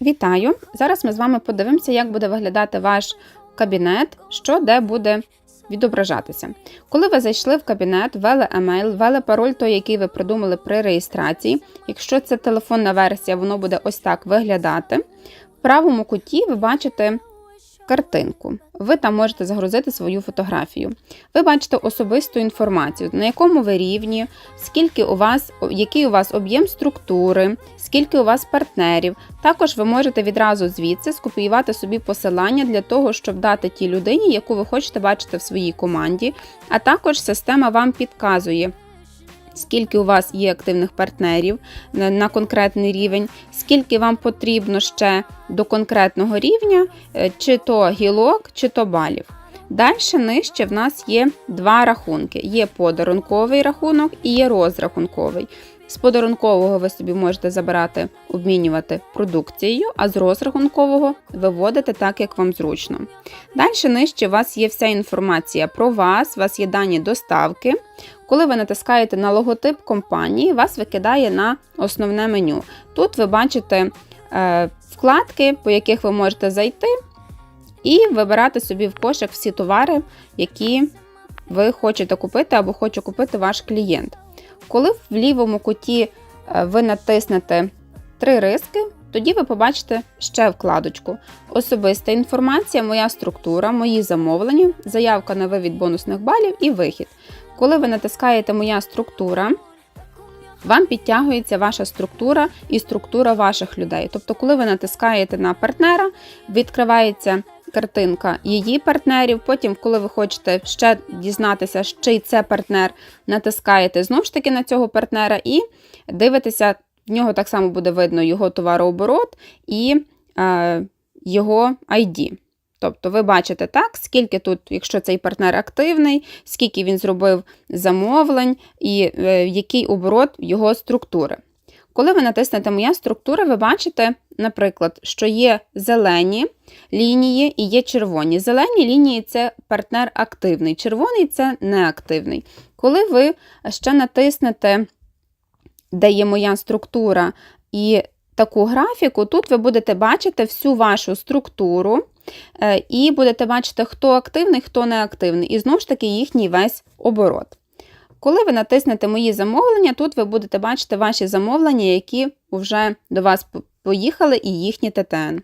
Вітаю! Зараз ми з вами подивимося, як буде виглядати ваш кабінет, що де буде відображатися. Коли ви зайшли в кабінет, ввели емейл, ввели пароль, той, який ви придумали при реєстрації. Якщо це телефонна версія, воно буде ось так виглядати. В правому куті ви бачите картинку. Ви там можете загрузити свою фотографію. Ви бачите особисту інформацію, на якому ви рівні, скільки у вас, який у вас об'єм структури, скільки у вас партнерів. Також ви можете відразу звідси скопіювати собі посилання для того, щоб дати тій людині, яку ви хочете бачити в своїй команді. А також система вам підказує. Скільки у вас є активних партнерів на конкретний рівень, скільки вам потрібно ще до конкретного рівня, е, чи то гілок, чи то балів. Далі нижче в нас є два рахунки: є подарунковий рахунок і є розрахунковий. З подарункового ви собі можете забирати, обмінювати продукцією, а з розрахункового виводити так, як вам зручно. Далі нижче у вас є вся інформація про вас, у вас є дані доставки. Коли ви натискаєте на логотип компанії, вас викидає на основне меню. Тут ви бачите е, вкладки, по яких ви можете зайти, і вибирати собі в кошик всі товари, які ви хочете купити або хоче купити ваш клієнт. Коли в лівому куті е, ви натиснете три риски, тоді ви побачите ще вкладочку: Особиста інформація, моя структура, мої замовлення, заявка на вивід бонусних балів і вихід. Коли ви натискаєте Моя структура, вам підтягується ваша структура і структура ваших людей. Тобто, коли ви натискаєте на партнера, відкривається картинка її партнерів. Потім, коли ви хочете ще дізнатися, чий це партнер, натискаєте знову ж таки на цього партнера і дивитеся, в нього так само буде видно його товарооборот і е, його ID. Тобто ви бачите так, скільки тут, якщо цей партнер активний, скільки він зробив замовлень і е, який оборот його структури. Коли ви натиснете Моя структура, ви бачите, наприклад, що є зелені лінії і є червоні. Зелені лінії це партнер активний, червоний це неактивний. Коли ви ще натиснете, де є моя структура, і таку графіку, тут ви будете бачити всю вашу структуру. Е, і будете бачити, хто активний, хто не активний, і знову ж таки їхній весь оборот. Коли ви натиснете Мої замовлення, тут ви будете бачити ваші замовлення, які вже до вас поїхали, і їхні ТТН.